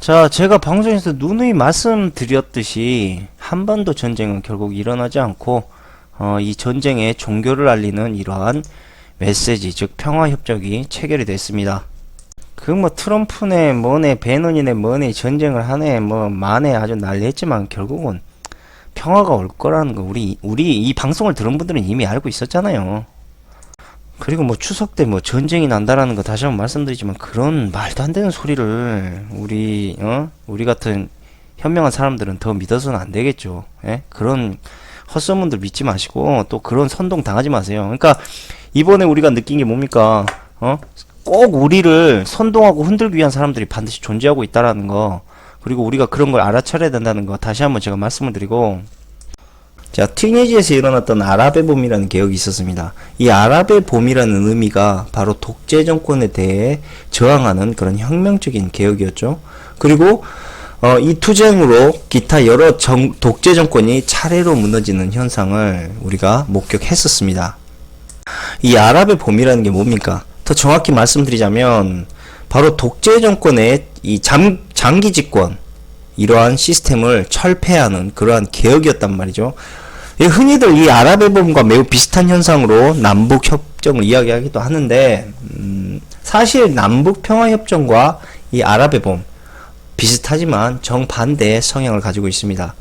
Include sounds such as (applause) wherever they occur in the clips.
자, 제가 방송에서 누누이 말씀드렸듯이 한반도 전쟁은 결국 일어나지 않고 어, 이 전쟁의 종교를 알리는 이러한 메시지, 즉 평화 협정이 체결이 됐습니다. 그 뭐 트럼프네 뭐네 배논이네 뭐네 전쟁을 하네 뭐 만에 아주 난리했지만 결국은 평화가 올 거라는 거 우리 우리 이 방송을 들은 분들은 이미 알고 있었잖아요. 그리고 뭐 추석 때 뭐 전쟁이 난다라는 거 다시 한번 말씀드리지만 그런 말도 안 되는 소리를 우리 어 우리 같은 현명한 사람들은 더 믿어서는 안 되겠죠. 예? 그런 헛소문들 믿지 마시고 또 그런 선동 당하지 마세요. 그러니까 이번에 우리가 느낀 게 뭡니까? 어? 꼭 우리를 선동하고 흔들기 위한 사람들이 반드시 존재하고 있다라는 거. 그리고 우리가 그런 걸 알아차려야 된다는 거 다시 한번 제가 말씀을 드리고 자, 튀니지에서 일어났던 아랍의 봄이라는 개혁이 있었습니다. 이 아랍의 봄이라는 의미가 바로 독재 정권에 대해 저항하는 그런 혁명적인 개혁이었죠. 그리고 어, 이 투쟁으로 기타 여러 정, 독재 정권이 차례로 무너지는 현상을 우리가 목격했었습니다. 이 아랍의 봄이라는 게 뭡니까? 더 정확히 말씀드리자면 바로 독재 정권의 이 잠, 장기 집권 이러한 시스템을 철폐하는 그러한 개혁이었단 말이죠. 이 흔히들 이 아랍의 봄과 매우 비슷한 현상으로 남북 협정을 이야기하기도 하는데 음, 사실 남북 평화 협정과 이 아랍의 봄 비슷하지만 정반대의 성향을 가지고 있습니다.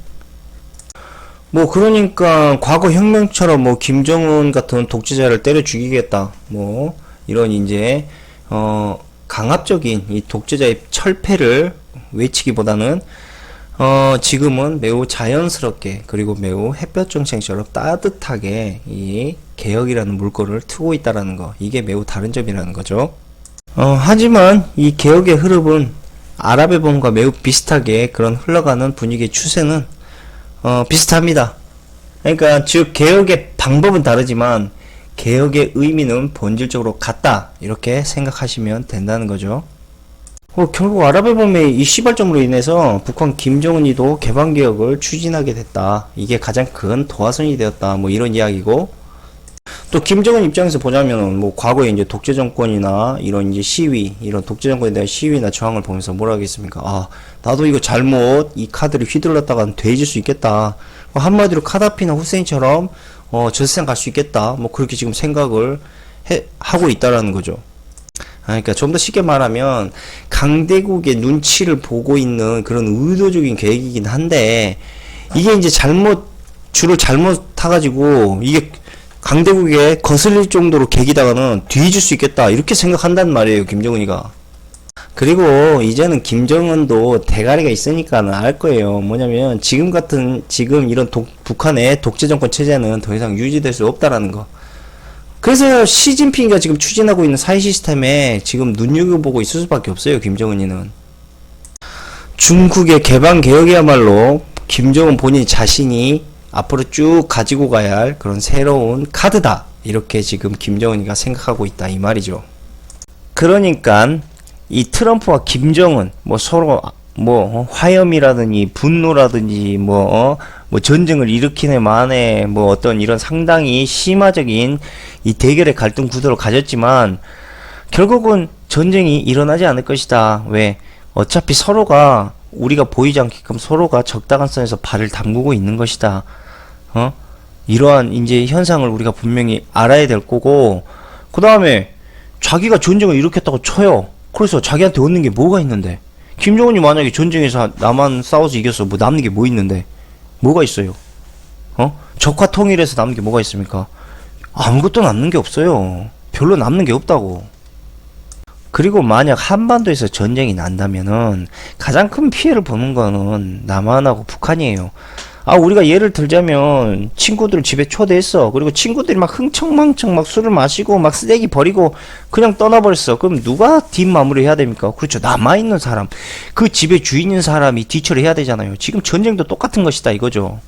뭐 그러니까 과거 혁명처럼 뭐 김정은 같은 독재자를 때려 죽이겠다 뭐 이런 이제 어 강압적인 이 독재자의 철폐를 외치기보다는 어 지금은 매우 자연스럽게 그리고 매우 햇볕 정책처럼 따뜻하게 이 개혁이라는 물꼬를 트고 있다라는 거 이게 매우 다른 점이라는 거죠. 어 하지만 이 개혁의 흐름은 아랍의 봄과 매우 비슷하게 그런 흘러가는 분위기의 추세는 어, 비슷합니다. 그러니까 즉 개혁의 방법은 다르지만 개혁의 의미는 본질적으로 같다 이렇게 생각하시면 된다는 거죠. 어, 결국 아랍의 봄의 이 시발점으로 인해서 북한 김정은이도 개방 개혁을 추진하게 됐다. 이게 가장 큰 도화선이 되었다. 뭐 이런 이야기고 또 김정은 입장에서 보자면 뭐 과거에 이제 독재 정권이나 이런 이제 시위 이런 독재 정권에 대한 시위나 저항을 보면서 뭐라 하겠습니까? 아 나도 이거 잘못 이 카드를 휘둘렀다가 돼질 수 있겠다. 뭐 한마디로 카다피나 후세인처럼 어 저세상 갈 수 있겠다. 뭐 그렇게 지금 생각을 해, 하고 있다라는 거죠. 아, 그러니까 좀 더 쉽게 말하면 강대국의 눈치를 보고 있는 그런 의도적인 계획이긴 한데 이게 이제 잘못 줄을 잘못 타가지고 이게 강대국에 거슬릴 정도로 계기다가는 뒤질 수 있겠다 이렇게 생각한단 말이에요 김정은이가 그리고 이제는 김정은도 대가리가 있으니까는 알 거예요 뭐냐면 지금 같은 지금 이런 독, 북한의 독재 정권 체제는 더 이상 유지될 수 없다라는 거 그래서 시진핑이가 지금 추진하고 있는 사회 시스템에 지금 눈여겨보고 있을 수밖에 없어요 김정은이는 중국의 개방 개혁이야말로 김정은 본인 자신이 앞으로 쭉 가지고 가야 할 그런 새로운 카드다. 이렇게 지금 김정은이가 생각하고 있다. 이 말이죠. 그러니까 이 트럼프와 김정은 뭐 서로 뭐 어, 화염이라든지 분노라든지 뭐, 어, 뭐 전쟁을 일으키네 만에 뭐 어떤 이런 상당히 심화적인 이 대결의 갈등 구도를 가졌지만 결국은 전쟁이 일어나지 않을 것이다. 왜? 어차피 서로가 우리가 보이지 않게끔 서로가 적당한 선에서 발을 담그고 있는 것이다. 어? 이러한 이제 현상을 우리가 분명히 알아야 될 거고, 그 다음에 자기가 전쟁을 일으켰다고 쳐요. 그래서 자기한테 얻는 게 뭐가 있는데? 김정은이 만약에 전쟁에서 남한 싸워서 이겼어. 뭐 남는 게 뭐 있는데? 뭐가 있어요? 어? 적화 통일해서 남는 게 뭐가 있습니까? 아무것도 남는 게 없어요. 별로 남는 게 없다고. 그리고 만약 한반도에서 전쟁이 난다면은 가장 큰 피해를 보는 거는 남한하고 북한이에요. 아, 우리가 예를 들자면 친구들 집에 초대했어. 그리고 친구들이 막 흥청망청 막 술을 마시고 막 쓰레기 버리고 그냥 떠나버렸어. 그럼 누가 뒷마무리 해야 됩니까? 그렇죠. 남아있는 사람. 그 집에 주인인 사람이 뒤처리 해야 되잖아요. 지금 전쟁도 똑같은 것이다 이거죠.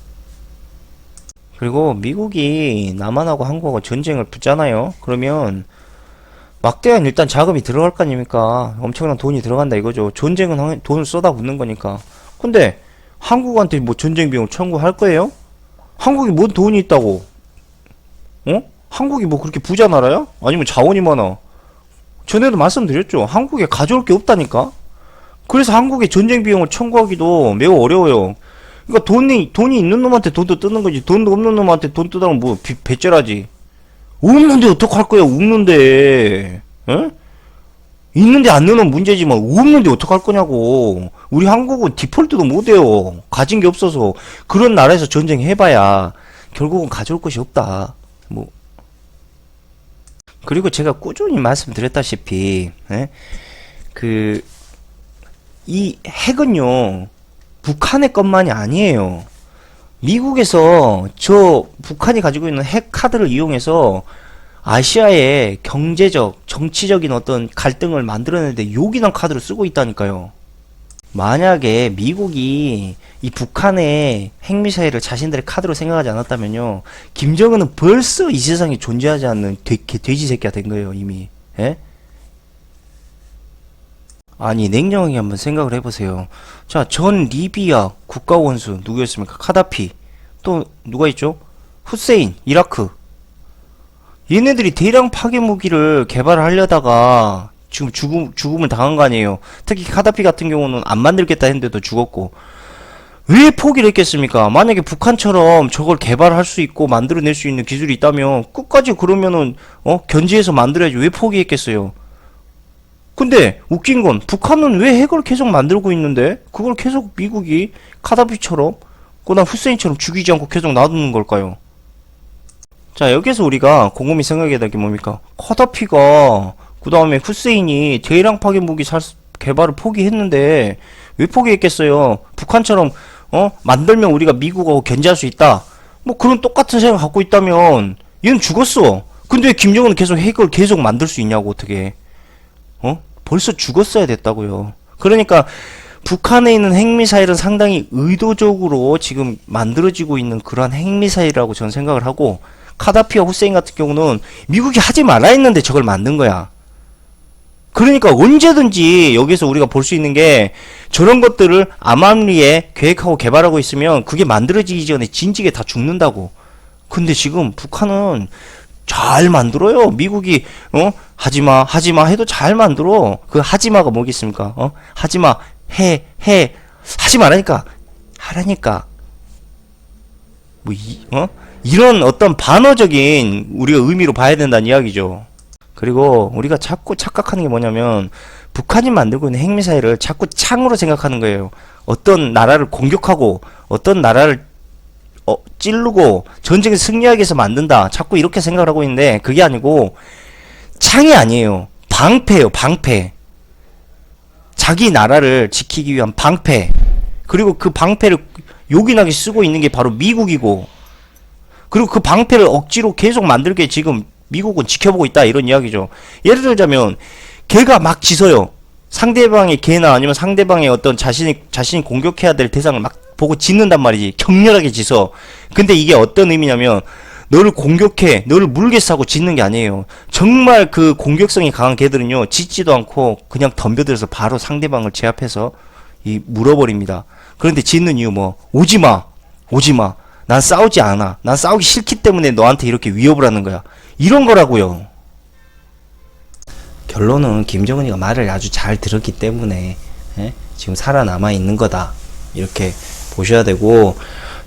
그리고 미국이 남한하고 한국하고 전쟁을 붙잖아요. 그러면 막대한 일단 자금이 들어갈 거 아닙니까? 엄청난 돈이 들어간다 이거죠. 전쟁은 한- 돈을 쏟아붓는 거니까. 근데 한국한테 뭐 전쟁 비용 청구할 거예요? 한국이 뭔 돈이 있다고? 어? 한국이 뭐 그렇게 부자 나라야? 아니면 자원이 많아? 전에도 말씀드렸죠. 한국에 가져올 게 없다니까? 그래서 한국의 전쟁 비용을 청구하기도 매우 어려워요. 그러니까 돈이, 돈이 있는 놈한테 돈도 뜨는 거지. 돈도 없는 놈한테 돈 뜨다면 뭐, 비- 배째라지. 없는데 어떡할 거야, 없는데. 에? 있는데 안 넣으면 문제지만, 없는데 어떡할 거냐고. 우리 한국은 디폴트도 못해요. 가진 게 없어서. 그런 나라에서 전쟁 해봐야, 결국은 가져올 것이 없다. 뭐. 그리고 제가 꾸준히 말씀드렸다시피, 에? 그, 이 핵은요, 북한의 것만이 아니에요. 미국에서 저 북한이 가지고 있는 핵 카드를 이용해서 아시아의 경제적, 정치적인 어떤 갈등을 만들어내는데 요긴한 카드를 쓰고 있다니까요. 만약에 미국이 이 북한의 핵미사일을 자신들의 카드로 생각하지 않았다면요, 김정은은 벌써 이 세상에 존재하지 않는 돼, 개- 돼지 새끼가 된 거예요, 이미. 예? 아니, 냉정하게 한번 생각을 해보세요. 자, 전 리비아 국가 원수 누구였습니까? 카다피. 또 누가 있죠? 후세인, 이라크. 얘네들이 대량 파괴 무기를 개발하려다가 지금 죽음, 죽음을 당한 거 아니에요. 특히 카다피 같은 경우는 안 만들겠다 했는데도 죽었고. 왜 포기를 했겠습니까? 만약에 북한처럼 저걸 개발할 수 있고 만들어낼 수 있는 기술이 있다면 끝까지 그러면은 어 견지해서 만들어야지 왜 포기했겠어요? 근데 웃긴 건 북한은 왜 핵을 계속 만들고 있는데 그걸 계속 미국이 카다피처럼 그다음 후세인처럼 죽이지 않고 계속 놔두는 걸까요? 자 여기서 우리가 곰곰이 생각해야 될 게 뭡니까? 카다피가 그 다음에 후세인이 대량 파괴 무기 살 수- 개발을 포기했는데 왜 포기했겠어요? 북한처럼 어 만들면 우리가 미국하고 견제할 수 있다. 뭐 그런 똑같은 생각 갖고 있다면 얘는 죽었어. 근데 왜 김정은은 계속 핵을 계속 만들 수 있냐고 어떻게? 어? 벌써 죽었어야 됐다고요. 그러니까 북한에 있는 핵미사일은 상당히 의도적으로 지금 만들어지고 있는 그러한 핵미사일이라고 저는 생각을 하고 카다피와 후세인 같은 경우는 미국이 하지 말라 했는데 저걸 만든 거야. 그러니까 언제든지 여기서 우리가 볼 수 있는 게 저런 것들을 암암리에 계획하고 개발하고 있으면 그게 만들어지기 전에 진지게 다 죽는다고. 근데 지금 북한은 잘 만들어요. 미국이 어 하지마 하지마 해도 잘 만들어. 그 하지마가 뭐겠습니까? 어 하지마 해 해 하지 말라니까 하라니까 뭐 이, 어 이런 어떤 반어적인 우리가 의미로 봐야 된다는 이야기죠. 그리고 우리가 자꾸 착각하는 게 뭐냐면 북한이 만들고 있는 핵미사일을 자꾸 창으로 생각하는 거예요. 어떤 나라를 공격하고 어떤 나라를 어, 찌르고 전쟁에 승리하기 위해서 만든다. 자꾸 이렇게 생각을 하고 있는데 그게 아니고 창이 아니에요. 방패예요. 방패. 자기 나라를 지키기 위한 방패. 그리고 그 방패를 요긴하게 쓰고 있는 게 바로 미국이고 그리고 그 방패를 억지로 계속 만들게 지금 미국은 지켜보고 있다 이런 이야기죠. 예를 들자면 걔가 막 지서요. 상대방의 걔나 아니면 상대방의 어떤 자신이 자신이 공격해야 될 대상을 막 보고 짓는단 말이지. 격렬하게 지서. 근데 이게 어떤 의미냐면 너를 공격해, 너를 하고 짓는 게 아니에요. 정말 그 공격성이 강한 개들은요, 짓지도 않고 그냥 덤벼들어서 바로 상대방을 제압해서 이 물어버립니다. 그런데 짓는 이유 뭐 오지 마, 오지 마. 난 싸우지 않아. 난 싸우기 싫기 때문에 너한테 이렇게 위협을 하는 거야. 이런 거라고요. 결론은 김정은이가 말을 아주 잘 들었기 때문에 예? 지금 살아남아 있는 거다. 이렇게 보셔야 되고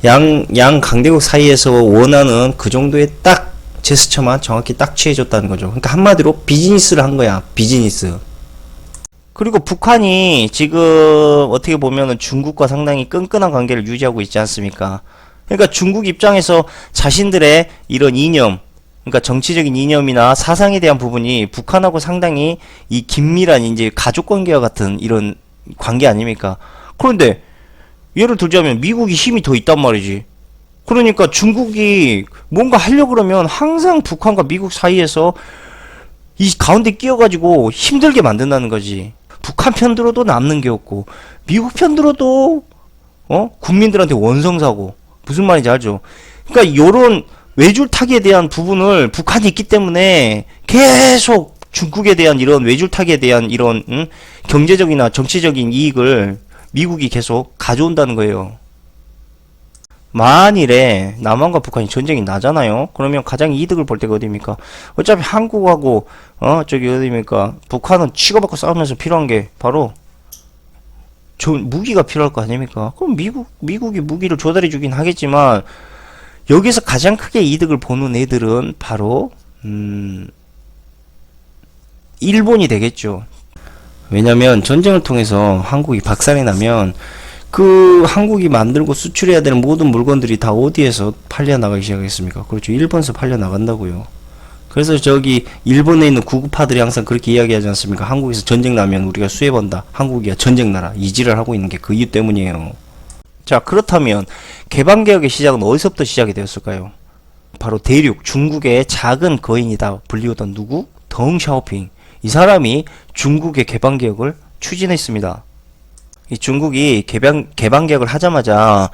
양, 양 강대국 사이에서 원하는 그 정도의 딱 제스처만 정확히 딱 취해줬다는 거죠. 그러니까 한마디로 비즈니스를 한 거야. 비즈니스. 그리고 북한이 지금 어떻게 보면은 중국과 상당히 끈끈한 관계를 유지하고 있지 않습니까? 그러니까 중국 입장에서 자신들의 이런 이념, 그러니까 정치적인 이념이나 사상에 대한 부분이 북한하고 상당히 이 긴밀한 이제 가족 관계와 같은 이런 관계 아닙니까? 그런데 예를 들자면 미국이 힘이 더 있단 말이지. 그러니까 중국이 뭔가 하려고 그러면 항상 북한과 미국 사이에서 이 가운데 끼어가지고 힘들게 만든다는 거지. 북한 편 들어도 남는 게 없고 미국 편 들어도 어 국민들한테 원성사고 무슨 말인지 알죠? 그러니까 요런 외줄타기에 대한 부분을 북한이 있기 때문에 계속 중국에 대한 이런 외줄타기에 대한 이런 응? 경제적이나 정치적인 이익을 미국이 계속 가져온다는 거예요. 만일에 남한과 북한이 전쟁이 나잖아요. 그러면 가장 이득을 볼 때가 어디입니까? 어차피 한국하고 어 저기 어디입니까? 북한은 치고받고 싸우면서 필요한 게 바로 저 무기가 필요할 거 아닙니까? 그럼 미국 미국이 무기를 조달해 주긴 하겠지만 여기서 가장 크게 이득을 보는 애들은 바로 음 일본이 되겠죠. 왜냐면 전쟁을 통해서 한국이 박살이 나면 그 한국이 만들고 수출해야 되는 모든 물건들이 다 어디에서 팔려 나가기 시작했습니까? 그렇죠. 일본에서 팔려 나간다고요. 그래서 저기 일본에 있는 구급파들이 항상 그렇게 이야기하지 않습니까? 한국에서 전쟁 나면 우리가 수혜본다. 한국이야 전쟁 나라. 이지를 하고 있는 게 그 이유 때문이에요. 자, 그렇다면 개방개혁의 시작은 어디서부터 시작이 되었을까요? 바로 대륙, 중국의 작은 거인이다 불리우던 누구? 덩 샤오핑. 이 사람이 중국의 개방개혁을 추진했습니다. 이 중국이 개방, 개방개혁을 하자마자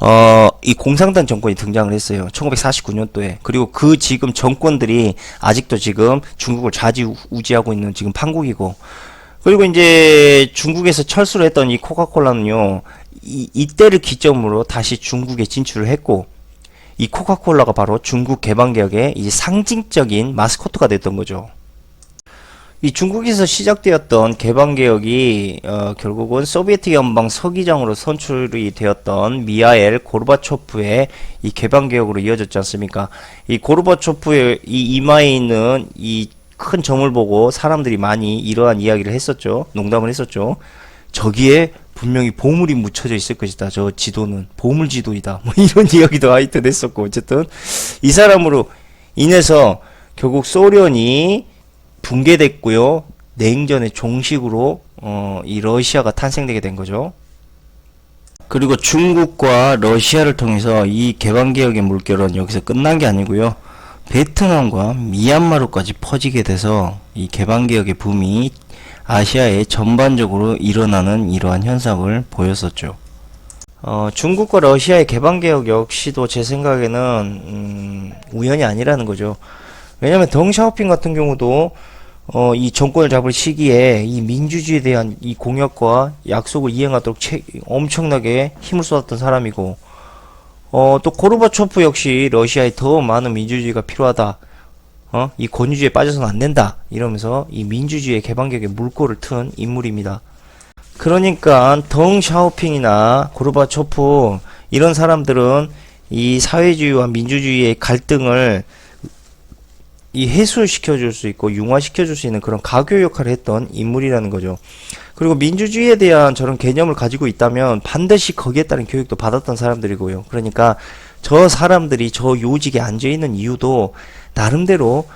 어, 이 공산당 정권이 등장을 했어요. 1949년도에. 그리고 그 지금 정권들이 아직도 지금 중국을 좌지우지하고 있는 지금 판국이고. 그리고 이제 중국에서 철수를 했던 이 코카콜라는요, 이, 이때를 기점으로 다시 중국에 진출을 했고, 이 코카콜라가 바로 중국 개방개혁의 이제 상징적인 마스코트가 됐던 거죠. 이 중국에서 시작되었던 개방개혁이 어, 결국은 소비에트 연방 서기장으로 선출이 되었던 미하엘 고르바초프의 이 개방개혁으로 이어졌지 않습니까? 이 고르바초프의 이 이마에 있는 이 큰 점을 보고 사람들이 많이 이러한 이야기를 했었죠. 농담을 했었죠. 저기에 분명히 보물이 묻혀져 있을 것이다. 저 지도는 보물 지도이다. 뭐 (laughs) 이런 이야기도 하여튼 했었고 어쨌든 이 사람으로 인해서 결국 소련이 붕괴됐고요. 냉전의 종식으로 어, 이 러시아가 탄생되게 된 거죠. 그리고 중국과 러시아를 통해서 이 개방개혁의 물결은 여기서 끝난 게 아니고요. 베트남과 미얀마로까지 퍼지게 돼서 이 개방개혁의 붐이 아시아에 전반적으로 일어나는 이러한 현상을 보였었죠. 어, 중국과 러시아의 개방개혁 역시도 제 생각에는 음, 우연이 아니라는 거죠. 왜냐하면 덩샤오핑 같은 경우도 어, 이 정권을 잡을 시기에 이 민주주의에 대한 이 공약과 약속을 이행하도록 채, 엄청나게 힘을 쏟았던 사람이고, 어, 또 고르바초프 역시 러시아에 더 많은 민주주의가 필요하다. 어, 이 권위주의에 빠져서는 안 된다. 이러면서 이 민주주의의 개방격에 물꼬를 튼 인물입니다. 그러니까 덩 샤오핑이나 고르바초프 이런 사람들은 이 사회주의와 민주주의의 갈등을 이 해소시켜 줄 수 있고 융화시켜 줄 수 있는 그런 가교 역할을 했던 인물이라는 거죠. 그리고 민주주의에 대한 저런 개념을 가지고 있다면 반드시 거기에 따른 교육도 받았던 사람들이고요. 그러니까 저 사람들이 저 요직에 앉아 있는 이유도 나름대로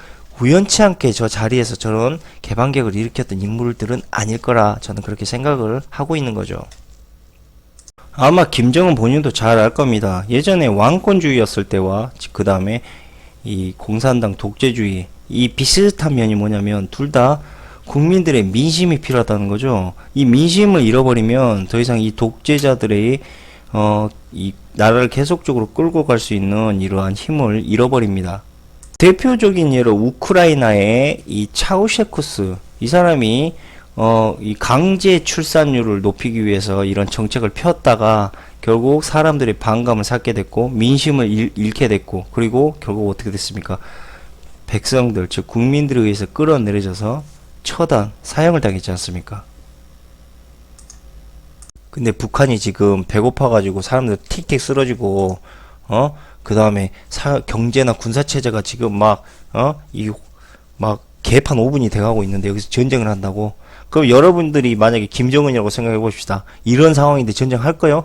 우연치 않게 저 자리에서 저런 개방객을 일으켰던 인물들은 아닐 거라 저는 그렇게 생각을 하고 있는 거죠. 아마 김정은 본인도 잘 알 겁니다. 예전에 왕권주의였을 때와 그 다음에 이 공산당 독재주의 이 비슷한 면이 뭐냐면 둘 다 국민들의 민심이 필요하다는 거죠. 이 민심을 잃어버리면 더 이상 이 독재자들의 어 이 나라를 계속적으로 끌고 갈 수 있는 이러한 힘을 잃어버립니다. 대표적인 예로 우크라이나의 이 차우셰쿠스 이 사람이 어 이 강제 출산율을 높이기 위해서 이런 정책을 폈다가 결국 사람들의 반감을 샀게 됐고 민심을 잃, 잃게 됐고 그리고 결국 어떻게 됐습니까? 백성들 즉 국민들에 의해서 끌어내려져서 처단 사형을 당했지 않습니까? 근데 북한이 지금 배고파가지고 사람들 틱틱 쓰러지고 어? 그 다음에 경제나 군사 체제가 지금 막 어? 이막 개판 5분이 돼가고 있는데 여기서 전쟁을 한다고? 그럼 여러분들이 만약에 김정은이라고 생각해 봅시다. 이런 상황인데 전쟁할 거요?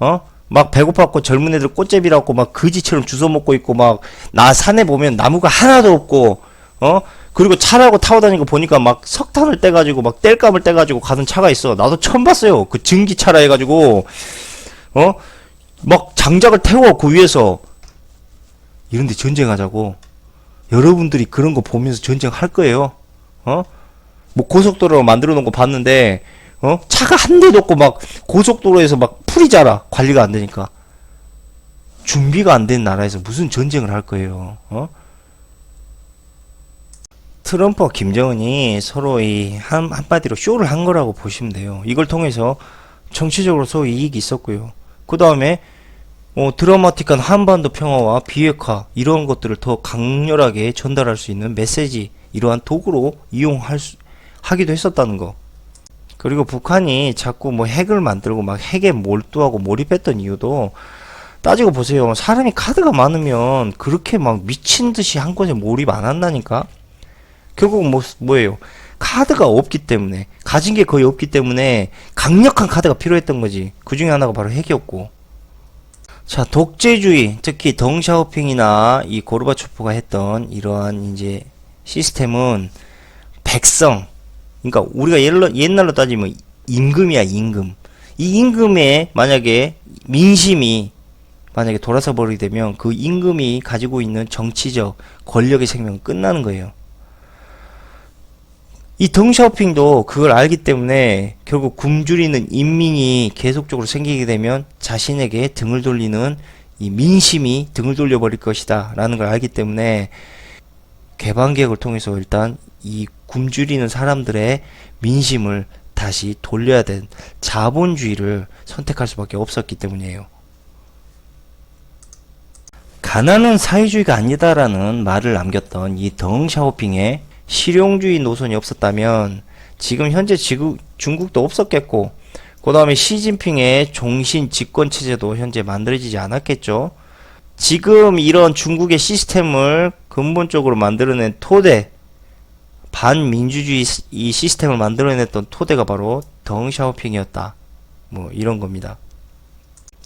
어? 막 배고팠고 젊은 애들 꽃제비라고 막 거지처럼 주워 먹고 있고 막 나 산에 보면 나무가 하나도 없고 어? 그리고 차라고 타고 다니는 거 보니까 막 석탄을 떼가지고 막 땔감을 떼가지고 가는 차가 있어. 나도 처음 봤어요. 그 증기차라 해가지고 어? 막 장작을 태워 그 위에서 이런데 전쟁하자고. 여러분들이 그런 거 보면서 전쟁할 거예요. 어? 뭐 고속도로 만들어 놓은 거 봤는데 어? 차가 한 대도 없고 막 고속도로에서 막 풀이 자라 관리가 안 되니까 준비가 안 된 나라에서 무슨 전쟁을 할 거예요 어? 트럼프와 김정은이 서로 이 한, 한마디로 쇼를 한 거라고 보시면 돼요 이걸 통해서 정치적으로 서로 이익이 있었고요 그 다음에 어, 드라마틱한 한반도 평화와 비핵화 이런 것들을 더 강렬하게 전달할 수 있는 메시지 이러한 도구로 이용할 수, 하기도 했었다는 거. 그리고 북한이 자꾸 뭐 핵을 만들고 막 핵에 몰두하고 몰입했던 이유도 따지고 보세요. 사람이 카드가 많으면 그렇게 막 미친 듯이 한 곳에 몰입 안 한다니까. 결국 뭐 뭐예요? 카드가 없기 때문에 가진 게 거의 없기 때문에 강력한 카드가 필요했던 거지. 그 중에 하나가 바로 핵이었고. 자, 독재주의, 특히 덩샤오핑이나 이 고르바초프가 했던 이러한 이제 시스템은 백성, 그러니까 우리가 옛날로, 옛날로 따지면 임금이야, 임금. 이 임금에 만약에 민심이 만약에 돌아서 버리게 되면 그 임금이 가지고 있는 정치적 권력의 생명은 끝나는 거예요. 이 덩샤오핑도 그걸 알기 때문에 결국 굶주리는 인민이 계속적으로 생기게 되면 자신에게 등을 돌리는 이 민심이 등을 돌려버릴 것이다 라는 걸 알기 때문에 개방개혁을 통해서 일단 이 굶주리는 사람들의 민심을 다시 돌려야 된 자본주의를 선택할 수밖에 없었기 때문이에요. 가난은 사회주의가 아니다라는 말을 남겼던 이 덩샤오핑의 실용주의 노선이 없었다면 지금 현재 지구, 중국도 없었겠고 그 다음에 시진핑의 종신 집권 체제도 현재 만들어지지 않았겠죠. 지금 이런 중국의 시스템을 근본적으로 만들어낸 토대 반민주주의 시- 이 시스템을 만들어냈던 토대가 바로 덩샤오핑이었다. 뭐 이런 겁니다.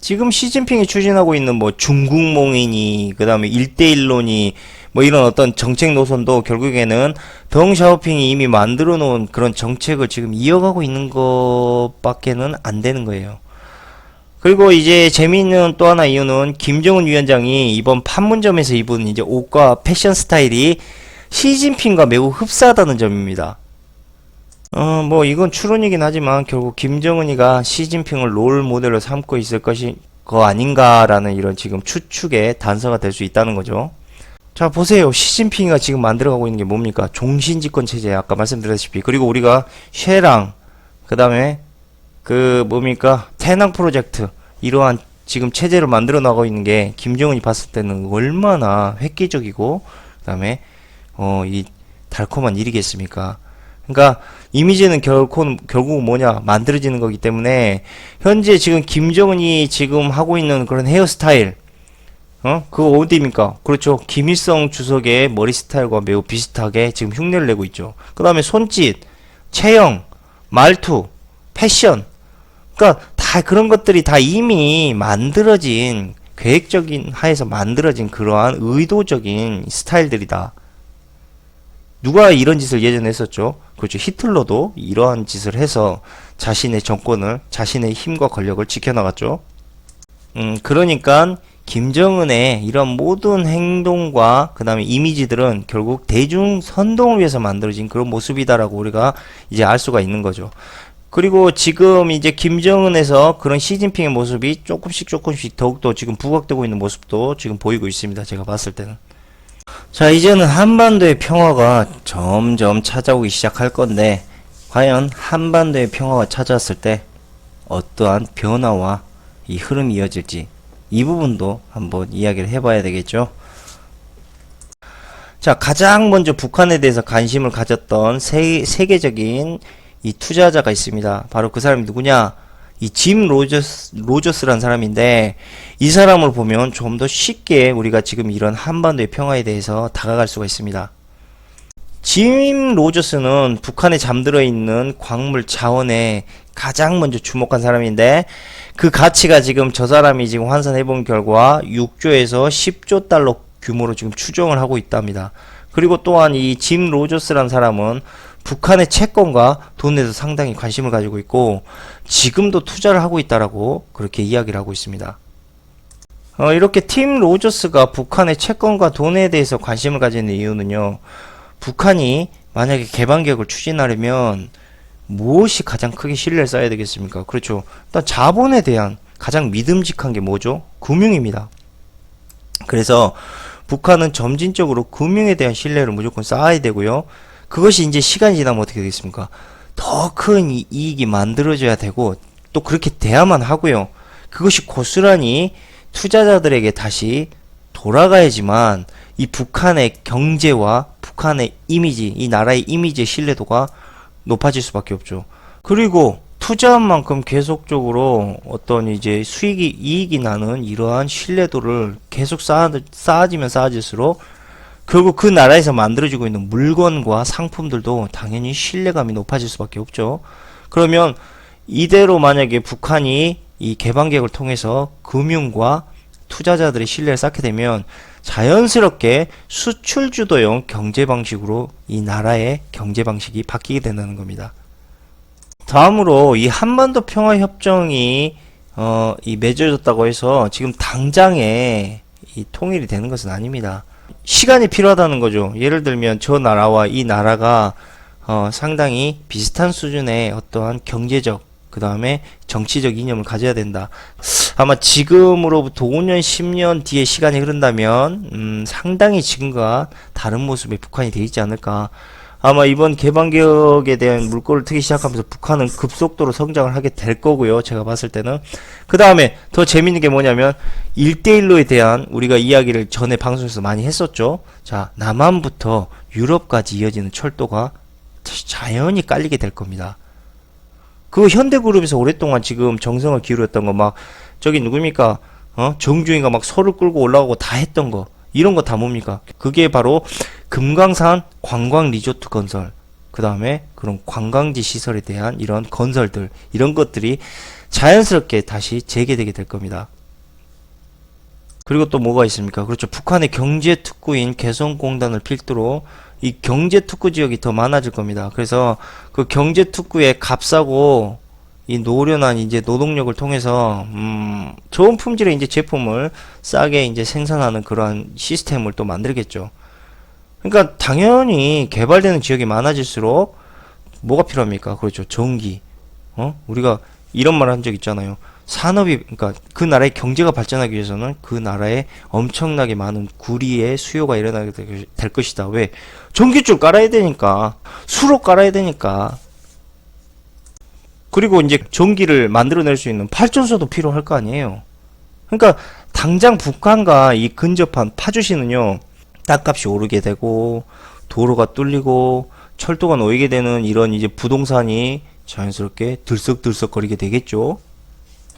지금 시진핑이 추진하고 있는 뭐 중국몽이니 그다음에 일대일론이 뭐 이런 어떤 정책 노선도 결국에는 덩샤오핑이 이미 만들어 놓은 그런 정책을 지금 이어가고 있는 것밖에는 안 되는 거예요. 그리고 이제 재미있는 또 하나 이유는 김정은 위원장이 이번 판문점에서 입은 이제 옷과 패션 스타일이 시진핑과 매우 흡사하다는 점입니다. 어, 뭐 이건 추론이긴 하지만 결국 김정은이가 시진핑을 롤 모델로 삼고 있을 것이 거 아닌가라는 이런 지금 추측의 단서가 될 수 있다는 거죠. 자, 보세요. 시진핑이가 지금 만들어가고 있는 게 뭡니까? 종신집권 체제. 아까 말씀드렸다시피. 그리고 우리가 쉐랑, 그 다음에 그 뭡니까? 태낭 프로젝트. 이러한 지금 체제를 만들어 나가고 있는 게 김정은이 봤을 때는 얼마나 획기적이고, 그 다음에 어, 이 달콤한 일이겠습니까? 그러니까 이미지는 결코 결국 뭐냐 만들어지는 거기 때문에 현재 지금 김정은이 지금 하고 있는 그런 헤어스타일 어 그거 어디입니까? 그렇죠 김일성 주석의 머리 스타일과 매우 비슷하게 지금 흉내를 내고 있죠. 그 다음에 손짓, 체형, 말투, 패션 그러니까 다 그런 것들이 다 이미 만들어진 계획적인 하에서 만들어진 그러한 의도적인 스타일들이다. 누가 이런 짓을 예전에 했었죠? 그렇죠. 히틀러도 이러한 짓을 해서 자신의 정권을, 자신의 힘과 권력을 지켜나갔죠. 음, 그러니까 김정은의 이런 모든 행동과 그 다음에 이미지들은 결국 대중 선동을 위해서 만들어진 그런 모습이다라고 우리가 이제 알 수가 있는 거죠. 그리고 지금 이제 김정은에서 그런 시진핑의 모습이 조금씩 조금씩 더욱더 지금 부각되고 있는 모습도 지금 보이고 있습니다. 제가 봤을 때는. 자, 이제는 한반도의 평화가 점점 찾아오기 시작할 건데, 과연 한반도의 평화가 찾아왔을 때 어떠한 변화와 이 흐름이 이어질지, 이 부분도 한번 이야기를 해봐야 되겠죠. 자, 가장 먼저 북한에 대해서 관심을 가졌던 세, 세계적인 이 투자자가 있습니다. 바로 그 사람이 누구냐? 이 짐 로저스, 로저스란 사람인데, 이 사람을 보면 좀 더 쉽게 우리가 지금 이런 한반도의 평화에 대해서 다가갈 수가 있습니다. 짐 로저스는 북한에 잠들어 있는 광물 자원에 가장 먼저 주목한 사람인데 그 가치가 지금 저 사람이 지금 환산해 본 결과 6조에서 10조 달러 규모로 지금 추정을 하고 있답니다. 그리고 또한 이 짐 로저스란 사람은 북한의 채권과 돈에도 상당히 관심을 가지고 있고 지금도 투자를 하고 있다라고 그렇게 이야기를 하고 있습니다. 어, 이렇게 팀 로저스가 북한의 채권과 돈에 대해서 관심을 가지는 이유는요. 북한이 만약에 개방개혁을 추진하려면 무엇이 가장 크게 신뢰를 쌓아야 되겠습니까? 그렇죠. 일단 자본에 대한 가장 믿음직한 게 뭐죠? 금융입니다. 그래서 북한은 점진적으로 금융에 대한 신뢰를 무조건 쌓아야 되고요. 그것이 이제 시간이 지나면 어떻게 되겠습니까? 더 큰 이익이 만들어져야 되고 또 그렇게 돼야만 하고요. 그것이 고스란히 투자자들에게 다시 돌아가야지만 이 북한의 경제와 북한의 이미지, 이 나라의 이미지의 신뢰도가 높아질 수밖에 없죠. 그리고 투자한 만큼 계속적으로 어떤 이제 수익이 이익이 나는 이러한 신뢰도를 계속 쌓아, 쌓아지면 쌓아질수록 결국 그 나라에서 만들어지고 있는 물건과 상품들도 당연히 신뢰감이 높아질 수밖에 없죠. 그러면 이대로 만약에 북한이 이 개방 계획을 통해서 금융과 투자자들의 신뢰를 쌓게 되면 자연스럽게 수출 주도형 경제 방식으로 이 나라의 경제 방식이 바뀌게 된다는 겁니다. 다음으로 이 한반도 평화 협정이 어, 이 맺어졌다고 해서 지금 당장에 이 통일이 되는 것은 아닙니다. 시간이 필요하다는 거죠. 예를 들면 저 나라와 이 나라가 어, 상당히 비슷한 수준의 어떠한 경제적 그 다음에 정치적 이념을 가져야 된다. 아마 지금으로부터 5년, 10년 뒤에 시간이 흐른다면 음, 상당히 지금과 다른 모습의 북한이 돼 있지 않을까. 아마 이번 개방개혁에 대한 물꼬를 트기 시작하면서 북한은 급속도로 성장을 하게 될 거고요. 제가 봤을 때는. 그 다음에 더 재밌는 게 뭐냐면 1대1로에 대한 우리가 이야기를 전에 방송에서 많이 했었죠. 자, 남한부터 유럽까지 이어지는 철도가 자연히 깔리게 될 겁니다. 그 현대그룹에서 오랫동안 지금 정성을 기울였던 거 막 저기 누굽니까? 어? 정주인가 막 소를 끌고 올라가고 다 했던 거 이런 거 다 뭡니까? 그게 바로 금강산 관광 리조트 건설 그 다음에 그런 관광지 시설에 대한 이런 건설들 이런 것들이 자연스럽게 다시 재개되게 될 겁니다. 그리고 또 뭐가 있습니까? 그렇죠. 북한의 경제 특구인 개성공단을 필두로 이 경제 특구 지역이 더 많아질 겁니다. 그래서 그 경제 특구에 값싸고 이 노련한 이제 노동력을 통해서 음 좋은 품질의 이제 제품을 싸게 이제 생산하는 그러한 시스템을 또 만들겠죠. 그러니까 당연히 개발되는 지역이 많아질수록 뭐가 필요합니까? 그렇죠. 전기. 어? 우리가 이런 말 한 적 있잖아요. 산업이 그러니까 그 나라의 경제가 발전하기 위해서는 그 나라에 엄청나게 많은 구리의 수요가 일어나게 될- 될 것이다. 왜? 전기줄 깔아야 되니까 수로 깔아야 되니까 그리고 이제 전기를 만들어낼 수 있는 발전소도 필요할 거 아니에요. 그러니까 당장 북한과 이 근접한 파주시는요 땅값이 오르게 되고 도로가 뚫리고 철도가 놓이게 되는 이런 이제 부동산이 자연스럽게 들썩들썩거리게 되겠죠.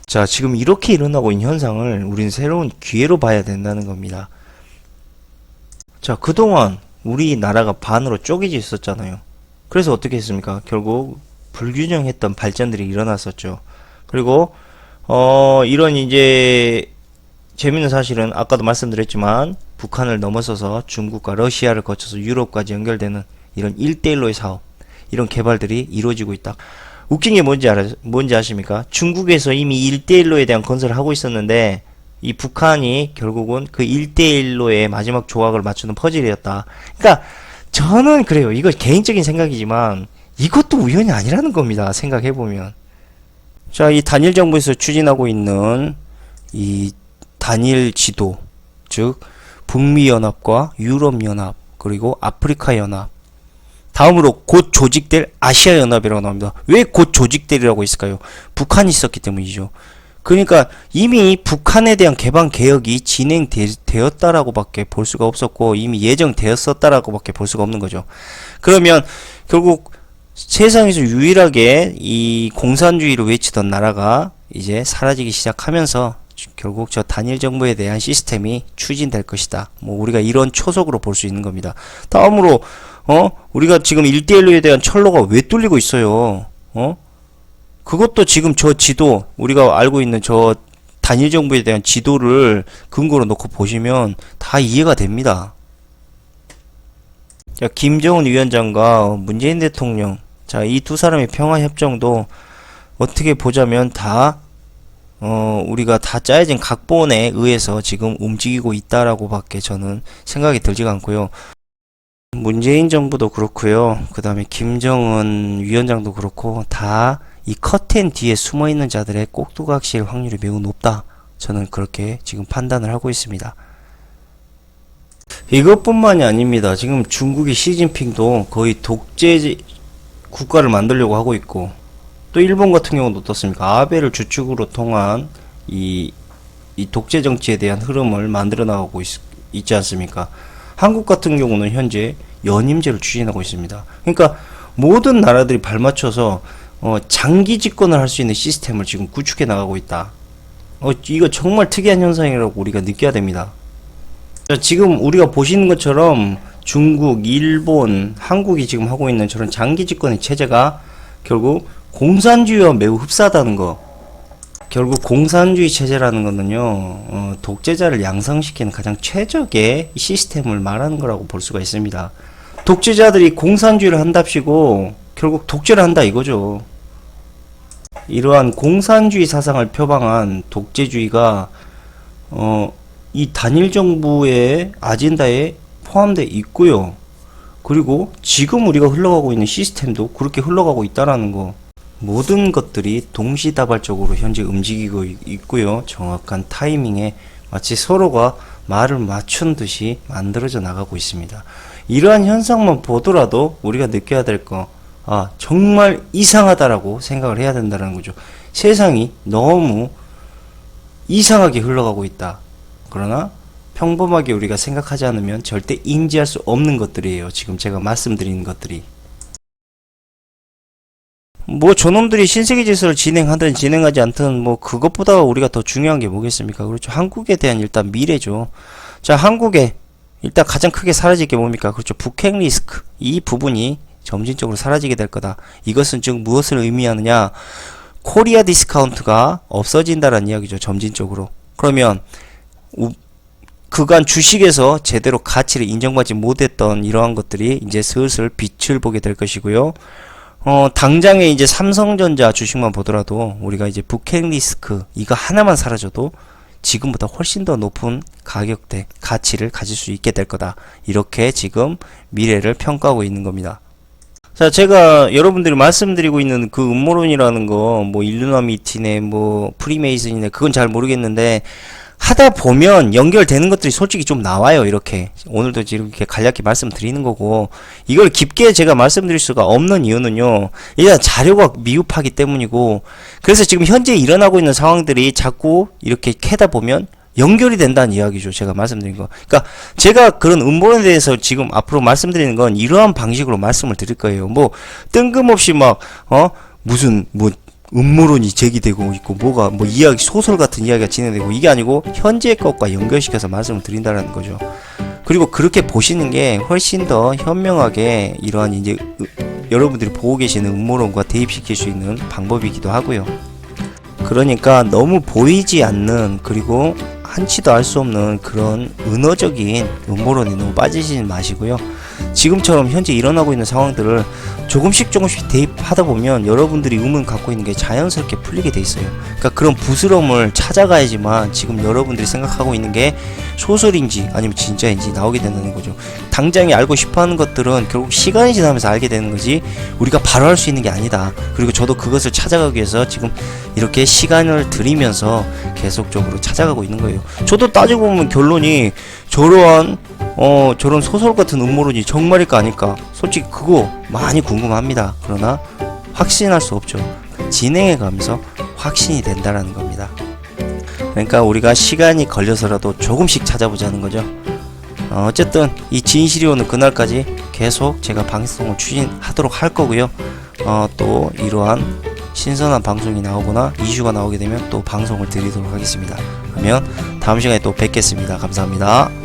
자, 지금 이렇게 일어나고 있는 현상을 우리는 새로운 기회로 봐야 된다는 겁니다. 자, 그동안 우리나라가 반으로 쪼개져 있었잖아요. 그래서 어떻게 했습니까? 결국 불균형했던 발전들이 일어났었죠. 그리고 어 이런 이제 재밌는 사실은 아까도 말씀드렸지만 북한을 넘어서서 중국과 러시아를 거쳐서 유럽까지 연결되는 이런 1대1로의 사업 이런 개발들이 이루어지고 있다. 웃긴 게 뭔지 알아 뭔지 아십니까? 중국에서 이미 1대1로에 대한 건설을 하고 있었는데 이 북한이 결국은 그 1대1로의 마지막 조각을 맞추는 퍼즐이었다. 그러니까 저는 그래요. 이거 개인적인 생각이지만 이것도 우연이 아니라는 겁니다. 생각해 보면. 자, 이 단일 정부에서 추진하고 있는 이 단일 지도, 즉 북미 연합과 유럽 연합, 그리고 아프리카 연합. 다음으로 곧 조직될 아시아 연합이라고 나옵니다. 왜 곧 조직되리라고 했을까요? 북한이 있었기 때문이죠. 그러니까 이미 북한에 대한 개방 개혁이 진행되었다라고밖에 볼 수가 없었고 이미 예정되었었다라고밖에 볼 수가 없는 거죠. 그러면 결국 세상에서 유일하게 이 공산주의를 외치던 나라가 이제 사라지기 시작하면서 결국 저 단일 정부에 대한 시스템이 추진될 것이다. 뭐 우리가 이런 초석으로 볼 수 있는 겁니다. 다음으로 어 우리가 지금 1대1로에 대한 철로가 왜 뚫리고 있어요? 어? 그것도 지금 저 지도 우리가 알고 있는 저 단일 정부에 대한 지도를 근거로 놓고 보시면 다 이해가 됩니다. 자, 김정은 위원장과 문재인 대통령, 자, 이 두 사람의 평화 협정도 어떻게 보자면 다, 어, 우리가 다 짜여진 각본에 의해서 지금 움직이고 있다라고 밖에 저는 생각이 들지가 않고요. 문재인 정부도 그렇고요. 그 다음에 김정은 위원장도 그렇고, 다 이 커튼 뒤에 숨어 있는 자들의 꼭두각시일 확률이 매우 높다. 저는 그렇게 지금 판단을 하고 있습니다. 이것뿐만이 아닙니다. 지금 중국의 시진핑도 거의 독재 국가를 만들려고 하고 있고, 또 일본 같은 경우는 어떻습니까? 아베를 주축으로 통한 이 이 독재 정치에 대한 흐름을 만들어 나가고 있, 있지 않습니까? 한국 같은 경우는 현재 연임제를 추진하고 있습니다. 그러니까 모든 나라들이 발맞춰서 어, 장기 집권을 할 수 있는 시스템을 지금 구축해 나가고 있다. 어, 이거 정말 특이한 현상이라고 우리가 느껴야 됩니다. 자, 지금 우리가 보시는 것처럼 중국, 일본, 한국이 지금 하고 있는 저런 장기 집권의 체제가 결국 공산주의와 매우 흡사하다는 거. 결국 공산주의 체제라는 거는요, 어, 독재자를 양성시키는 가장 최적의 시스템을 말하는 거라고 볼 수가 있습니다. 독재자들이 공산주의를 한답시고 결국 독재를 한다 이거죠. 이러한 공산주의 사상을 표방한 독재주의가 어, 이 단일 정부의 아젠다에 포함되어 있고요. 그리고 지금 우리가 흘러가고 있는 시스템도 그렇게 흘러가고 있다라는 거. 모든 것들이 동시다발적으로 현재 움직이고 있- 있고요. 정확한 타이밍에 마치 서로가 말을 맞춘 듯이 만들어져 나가고 있습니다. 이러한 현상만 보더라도 우리가 느껴야 될 거, 아, 정말 이상하다라고 생각을 해야 된다는 거죠. 세상이 너무 이상하게 흘러가고 있다. 그러나 평범하게 우리가 생각하지 않으면 절대 인지할 수 없는 것들이에요. 지금 제가 말씀드리는 것들이. 뭐 저놈들이 신세계 질서를 진행하든 진행하지 않든 뭐 그것보다 우리가 더 중요한 게 뭐겠습니까? 그렇죠. 한국에 대한 일단 미래죠. 자, 한국에 일단 가장 크게 사라질 게 뭡니까? 그렇죠. 북핵 리스크. 이 부분이 점진적으로 사라지게 될 거다. 이것은 즉 무엇을 의미하느냐? 코리아 디스카운트가 없어진다는 이야기죠. 점진적으로. 그러면 우- 그간 주식에서 제대로 가치를 인정받지 못했던 이러한 것들이 이제 슬슬 빛을 보게 될 것이고요. 어, 당장에 이제 삼성전자 주식만 보더라도 우리가 이제 북핵 리스크 이거 하나만 사라져도 지금보다 훨씬 더 높은 가격대, 가치를 가질 수 있게 될 거다. 이렇게 지금 미래를 평가하고 있는 겁니다. 자, 제가 여러분들이 말씀드리고 있는 그 음모론이라는 거, 뭐, 일루나미티네, 뭐, 프리메이슨이네, 그건 잘 모르겠는데, 하다 보면 연결되는 것들이 솔직히 좀 나와요, 이렇게. 오늘도 지금 이렇게 간략히 말씀드리는 거고, 이걸 깊게 제가 말씀드릴 수가 없는 이유는요, 일단 자료가 미흡하기 때문이고, 그래서 지금 현재 일어나고 있는 상황들이 자꾸 이렇게 캐다 보면 연결이 된다는 이야기죠. 제가 말씀드린 거. 그러니까 제가 그런 음모론에 대해서 지금 앞으로 말씀드리는 건 이러한 방식으로 말씀을 드릴 거예요. 뭐 뜬금없이 막 어 무슨 뭐 음모론이 제기되고 있고 뭐가 뭐 이야기 소설 같은 이야기가 진행되고 이게 아니고 현재 것과 연결시켜서 말씀을 드린다라는 거죠. 그리고 그렇게 보시는 게 훨씬 더 현명하게 이러한 이제 으- 여러분들이 보고 계시는 음모론과 대입시킬 수 있는 방법이기도 하고요. 그러니까 너무 보이지 않는 그리고 한치도 알 수 없는 그런 은어적인 음모론에 너무 빠지지 마시고요. 지금처럼 현재 일어나고 있는 상황들을 조금씩 조금씩 대입하다 보면 여러분들이 의문 갖고 있는 게 자연스럽게 풀리게 돼 있어요. 그러니까 그런 부스럼을 찾아가야지만 지금 여러분들이 생각하고 있는 게 소설인지 아니면 진짜인지 나오게 된다는 거죠. 당장에 알고 싶어 하는 것들은 결국 시간이 지나면서 알게 되는 거지 우리가 바로 할 수 있는 게 아니다. 그리고 저도 그것을 찾아가기 위해서 지금 이렇게 시간을 들이면서 계속적으로 찾아가고 있는 거예요. 저도 따지고 보면 결론이 저러한 어 저런 소설 같은 음모론이 정말일까 아닐까 솔직히 그거 많이 궁금합니다. 그러나 확신할 수 없죠. 진행해 가면서 확신이 된다라는 겁니다. 그러니까 우리가 시간이 걸려서라도 조금씩 찾아보자는 거죠. 어, 어쨌든 이 진실이 오는 그날까지 계속 제가 방송을 추진하도록 할 거고요. 어, 또 이러한 신선한 방송이 나오거나 이슈가 나오게 되면 또 방송을 드리도록 하겠습니다. 그러면 다음 시간에 또 뵙겠습니다. 감사합니다.